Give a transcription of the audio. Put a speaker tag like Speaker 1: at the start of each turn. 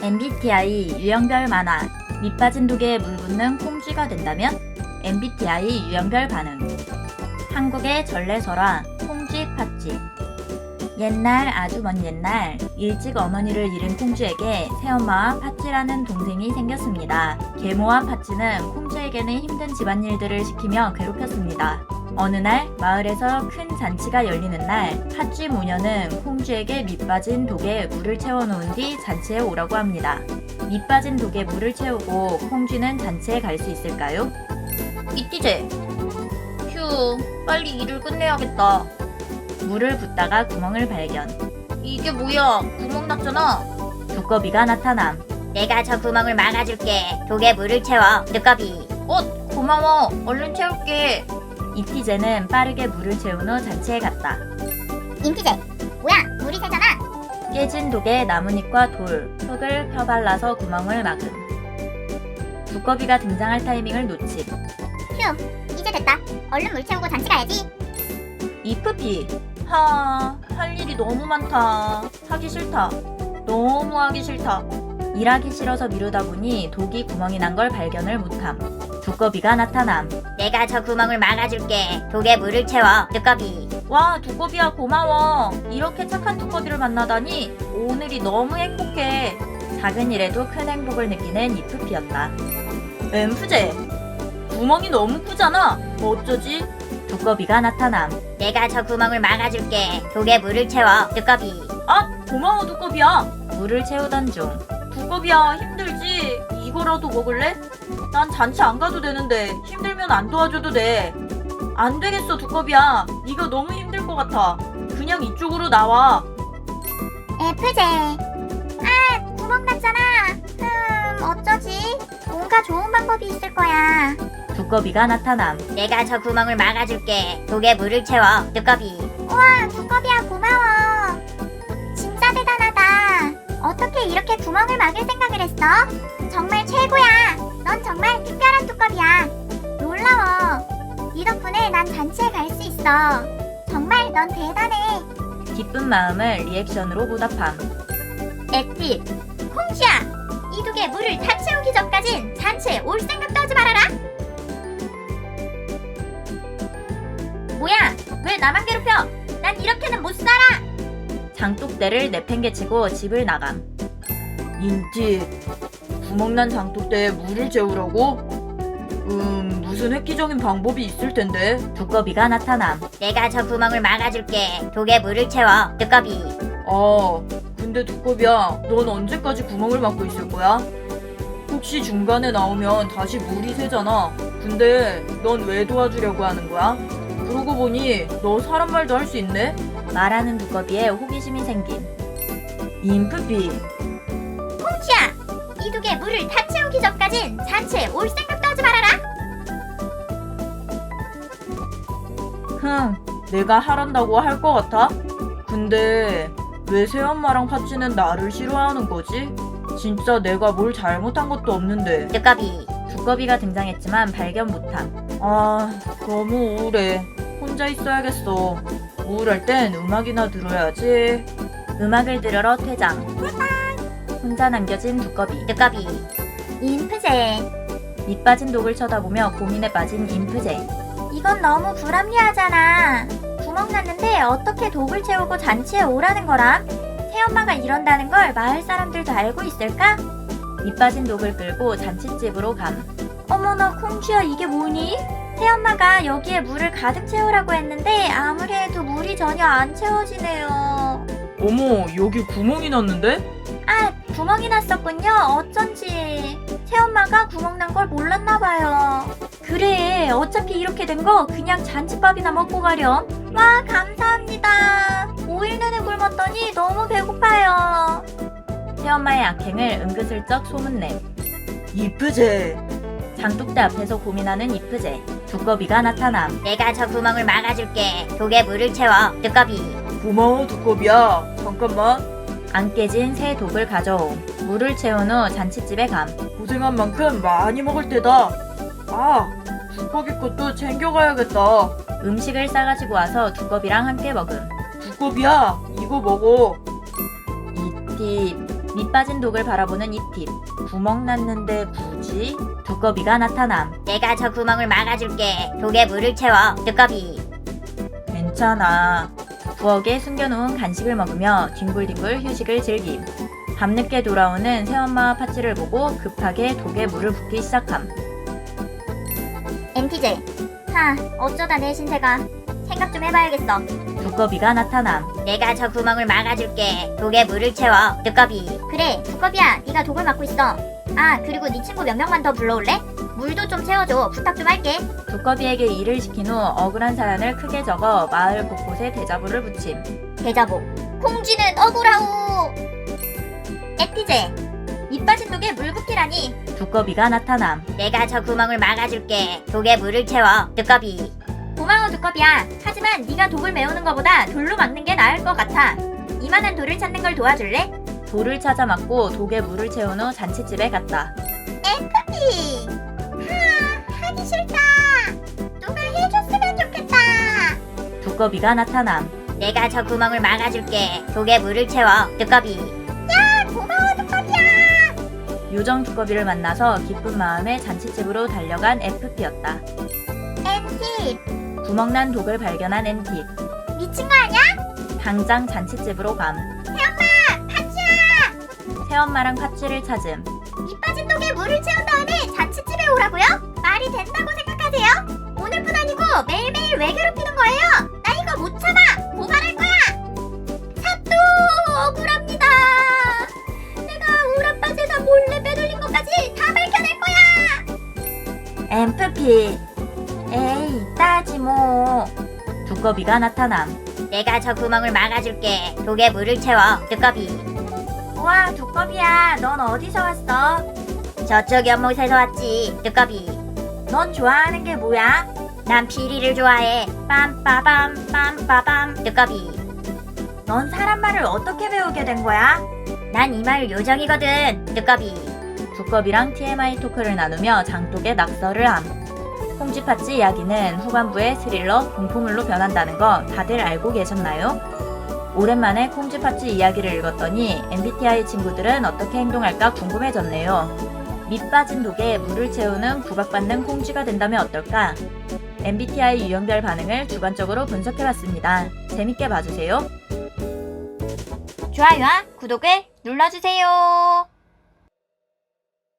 Speaker 1: MBTI 유형별 만화 밑빠진 독에 물 붓는 콩쥐가 된다면 MBTI 유형별 반응 한국의 전래설화 콩쥐 팥쥐 옛날 아주 먼 옛날 일찍 어머니를 잃은 콩쥐에게 새엄마와 팥쥐라는 동생이 생겼습니다. 계모와 팥쥐는 콩쥐에게는 힘든 집안일들을 시키며 괴롭혔습니다. 어느 날 마을에서 큰 잔치가 열리는 날 팥쥐 모녀는 콩쥐에게 밑빠진 독에 물을 채워놓은 뒤 잔치에 오라고 합니다. 밑빠진 독에 물을 채우고 콩쥐는 잔치에 갈 수 있을까요? 이티제 휴 빨리 일을 끝내야겠다 물을 붓다가 구멍을 발견 이게 뭐야 구멍 났잖아 두꺼비가 나타남
Speaker 2: 내가 저 구멍을 막아줄게. 독에 물을 채워. 두꺼비.
Speaker 1: 어 고마워 얼른 채울게 이티제는 빠르게 물을 채운 후 잔치에 갔다
Speaker 2: 임피제. 뭐야? 물이 새잖아.
Speaker 1: 깨진 독에 나뭇잎과 돌, 흙을 펴발라서 구멍을 막음. 두꺼비가 등장할 타이밍을 놓침.
Speaker 2: 휴. 이제 됐다. 얼른 물 채우고 잔치 가야지.
Speaker 1: 이프피. 하, 할 일이 너무 많다. 하기 싫다. 너무 하기 싫다. 일하기 싫어서 미루다 보니 독이 구멍이 난 걸 발견을 못함. 두꺼비가 나타남.
Speaker 2: 내가 저 구멍을 막아줄게. 독에 물을 채워. 두꺼비.
Speaker 1: 와, 두꺼비야 고마워. 이렇게 착한 두꺼비를 만나다니 오늘이 너무 행복해. 작은 일에도 큰 행복을 느끼는 이프피였다. 엠프제, 구멍이 너무 크잖아. 어쩌지? 두꺼비가 나타남.
Speaker 2: 내가 저 구멍을 막아줄게. 독에 물을 채워. 두꺼비.
Speaker 1: 아, 고마워 두꺼비야. 물을 채우던 중. 두꺼비야 힘들지? 이거라도 먹을래? 난 잔치 안 가도 되는데 힘들면 안 도와줘도 돼. 안 되겠어 두꺼비야. 네가 너무 힘들 것 같아. 그냥 이쪽으로 나와.
Speaker 2: F제. 아, 구멍 났잖아. 음, 어쩌지? 뭔가 좋은 방법이 있을 거야.
Speaker 1: 두꺼비가 나타남.
Speaker 2: 내가 저 구멍을 막아줄게. 독에 물을 채워. 두꺼비. 우와, 두꺼비야 고마워. 진짜 대단하다. 어떻게 이렇게 구멍을 막을 생각을 했어? 정말 최고야. 넌 정말 특별한 두꺼비야. 놀라워. 네 덕분에 난 잔치에 갈 수 있어. 정말 넌 대단해.
Speaker 1: 기쁜 마음을 리액션으로 보답함.
Speaker 2: 액티. 콩쥐야. 이 독에 물을 다 채우기 전까진 잔치에 올 생각도 하지 말아라. 뭐야? 왜 나만 괴롭혀? 난 이렇게는 못 살아.
Speaker 1: 장독대를 내팽개치고 집을 나감. 인티, 구멍난 장독대에 물을 채우라고? 음, 무슨 획기적인 방법이 있을 텐데. 두꺼비가 나타남.
Speaker 2: 내가 저 구멍을 막아줄게. 독에 물을 채워. 두꺼비.
Speaker 1: 아, 근데 두꺼비야, 넌 언제까지 구멍을 막고 있을 거야? 혹시 중간에 나오면 다시 물이 새잖아. 근데 넌 왜 도와주려고 하는 거야? 그러고 보니 너 사람 말도 할 수 있네? 말하는 두꺼비에 호기심이. 인프피,
Speaker 2: 콩쥐야. 이 독에 물을 다 채우기 전까진 잔치에 올 생각도 하지 말아라.
Speaker 1: 흥, 내가 하란다고 할 것 같아? 근데 왜 새엄마랑 파치는 나를 싫어하는 거지? 진짜 내가 뭘 잘못한 것도 없는데.
Speaker 2: 두꺼비.
Speaker 1: 두꺼비가 등장했지만 발견 못함. 아, 너무 우울해. 혼자 있어야겠어. 우울할 땐 음악이나 들어야지. 음악을 들으러 퇴장. 혼자 남겨진 두꺼비.
Speaker 2: 두꺼비. 인프제.
Speaker 1: 밑 빠진 독을 쳐다보며 고민에 빠진 인프제.
Speaker 2: 이건 너무 불합리하잖아. 구멍 났는데 어떻게 독을 채우고 잔치에 오라는 거람? 새엄마가 이런다는 걸 마을 사람들도 알고 있을까?
Speaker 1: 밑 빠진 독을 끌고 잔칫집으로 감.
Speaker 2: 어머나 콩쥐야 이게 뭐니? 새엄마가 여기에 물을 가득 채우라고 했는데 아무리 해도 물이 전혀 안 채워지네요.
Speaker 1: 어머, 여기 구멍이 났는데?
Speaker 2: 아 구멍이 났었군요. 어쩐지 새엄마가 구멍 난 걸 몰랐나 봐요. 그래 어차피 이렇게 된 거 그냥 잔치밥이나 먹고 가렴. 와 감사합니다. 5일 내내 굶었더니 너무 배고파요.
Speaker 1: 새엄마의 악행을 은근슬쩍 소문냄. 이쁘제. 장독대 앞에서 고민하는 이쁘제. 두꺼비가 나타남.
Speaker 2: 내가 저 구멍을 막아줄게. 독에 물을 채워. 두꺼비.
Speaker 1: 고마워 두꺼비야. 잠깐만. 안 깨진 새 독을 가져옴. 물을 채운 후 잔치집에 감. 고생한 만큼 많이 먹을 때다. 아, 두꺼비 것도 챙겨가야겠다. 음식을 싸가지고 와서 두꺼비랑 함께 먹음. 두꺼비야, 이거 먹어. 이팁, 밑 빠진 독을 바라보는 이팁. 구멍 났는데 굳이? 두꺼비가 나타남.
Speaker 2: 내가 저 구멍을 막아줄게. 독에 물을 채워. 두꺼비.
Speaker 1: 괜찮아. 부엌에 숨겨놓은 간식을 먹으며 뒹굴뒹굴 휴식을 즐김. 밤늦게 돌아오는 새엄마와 파치를 보고 급하게 독에 물을 붓기 시작함.
Speaker 2: MTJ. 하, 어쩌다 내 신세가. 생각 좀 해봐야겠어.
Speaker 1: 두꺼비가 나타남.
Speaker 2: 내가 저 구멍을 막아줄게. 독에 물을 채워. 두꺼비. 그래, 두꺼비야. 네가 독을 막고 있어. 아, 그리고 네 친구 몇 명만 더 불러올래? 물도 좀 채워줘. 부탁 좀 할게.
Speaker 1: 두꺼비에게 일을 시킨 후 억울한 사연을 크게 적어 마을 곳곳에 대자보를 붙임.
Speaker 2: 대자보. 콩쥐는 억울하오. 에티제. 밑 빠진 독에 물 붓기라니.
Speaker 1: 두꺼비가 나타남.
Speaker 2: 내가 저 구멍을 막아줄게. 독에 물을 채워. 두꺼비. 고마워 두꺼비야. 하지만 네가 독을 메우는 것보다 돌로 막는 게 나을 것 같아. 이만한 돌을 찾는 걸 도와줄래?
Speaker 1: 돌을 찾아 맞고 독에 물을 채운 후 잔치집에 갔다.
Speaker 2: 피.
Speaker 1: 두꺼비가 나타남.
Speaker 2: 내가 저 구멍을 막아줄게. 독에 물을 채워. 두꺼비. 야, 고마워 두꺼비야.
Speaker 1: 요정 두꺼비를 만나서 기쁜 마음에 잔치집으로 달려간 FP였다.
Speaker 2: 엔티.
Speaker 1: 구멍난 독을 발견한 엔팁.
Speaker 2: 미친 거 아니야?
Speaker 1: 당장 잔치집으로 감. 새엄마랑 파치를 찾음.
Speaker 2: 밑 빠진 독에 물을 채운 다음에 잔치집에 오라고요?
Speaker 1: FP. 에이, 따지 뭐. 두꺼비가 나타남.
Speaker 2: 내가 저 구멍을 막아줄게. 독에 물을 채워. 두꺼비.
Speaker 1: 우와, 두꺼비야. 넌 어디서 왔어?
Speaker 2: 저쪽 연못에서 왔지. 두꺼비.
Speaker 1: 넌 좋아하는 게 뭐야?
Speaker 2: 난 피리를 좋아해. 빰빠밤 빰빠밤. 두꺼비.
Speaker 1: 넌 사람 말을 어떻게 배우게 된 거야?
Speaker 2: 난 이 마을 요정이거든. 두꺼비.
Speaker 1: 두꺼비랑 TMI 토크를 나누며 장독에 낙서를 함. 콩쥐파츠 이야기는 후반부의 스릴러, 공포물로 변한다는 거 다들 알고 계셨나요? 오랜만에 콩쥐파츠 이야기를 읽었더니 MBTI 친구들은 어떻게 행동할까 궁금해졌네요. 밑 빠진 독에 물을 채우는 구박받는 콩쥐가 된다면 어떨까? MBTI 유형별 반응을 주관적으로 분석해봤습니다. 재밌게 봐주세요.
Speaker 2: 좋아요와 구독을 눌러주세요.